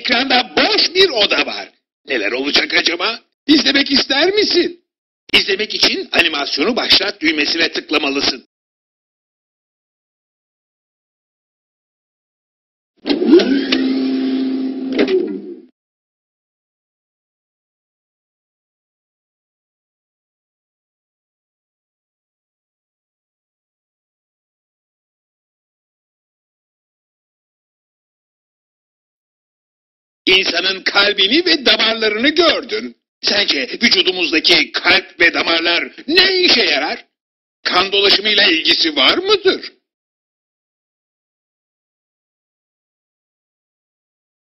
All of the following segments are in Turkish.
Ekranda boş bir oda var. Neler olacak acaba? İzlemek ister misin? İzlemek için animasyonu başlat düğmesine tıklamalısın. İnsanın kalbini ve damarlarını gördün. Sence vücudumuzdaki kalp ve damarlar ne işe yarar? Kan dolaşımıyla ilgisi var mıdır?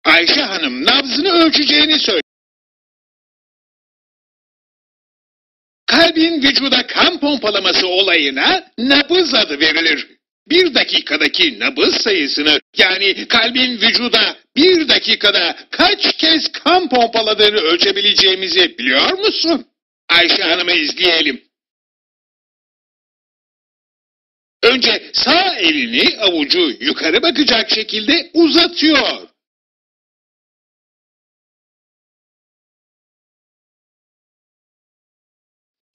Ayşe Hanım nabzını ölçeceğini söyle. Kalbin vücuda kan pompalaması olayına nabız adı verilir. Bir dakikadaki nabız sayısını yani kalbin vücuda bir dakikada kaç kez kan pompaladığını ölçebileceğimizi biliyor musun? Ayşe Hanım'ı izleyelim. Önce sağ elini avucu yukarı bakacak şekilde uzatıyor.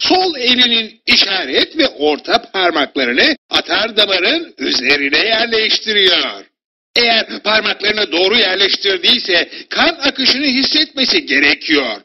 Sol elinin işaret ve orta parmaklarını atar damarın üzerine yerleştiriyor. Eğer parmaklarını doğru yerleştirdiyse kan akışını hissetmesi gerekiyor.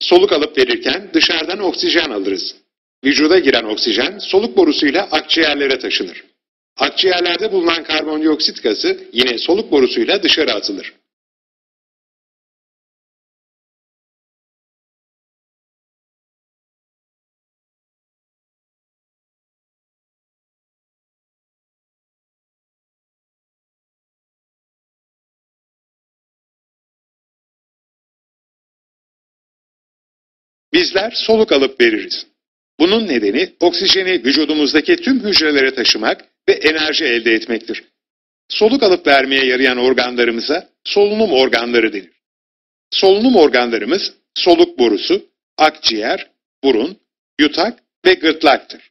Soluk alıp verirken dışarıdan oksijen alırız. Vücuda giren oksijen soluk borusuyla akciğerlere taşınır. Akciğerlerde bulunan karbondioksit gazı yine soluk borusuyla dışarı atılır. Bizler soluk alıp veririz. Bunun nedeni oksijeni vücudumuzdaki tüm hücrelere taşımak ve enerji elde etmektir. Soluk alıp vermeye yarayan organlarımıza solunum organları denir. Solunum organlarımız soluk borusu, akciğer, burun, yutak ve gırtlaktır.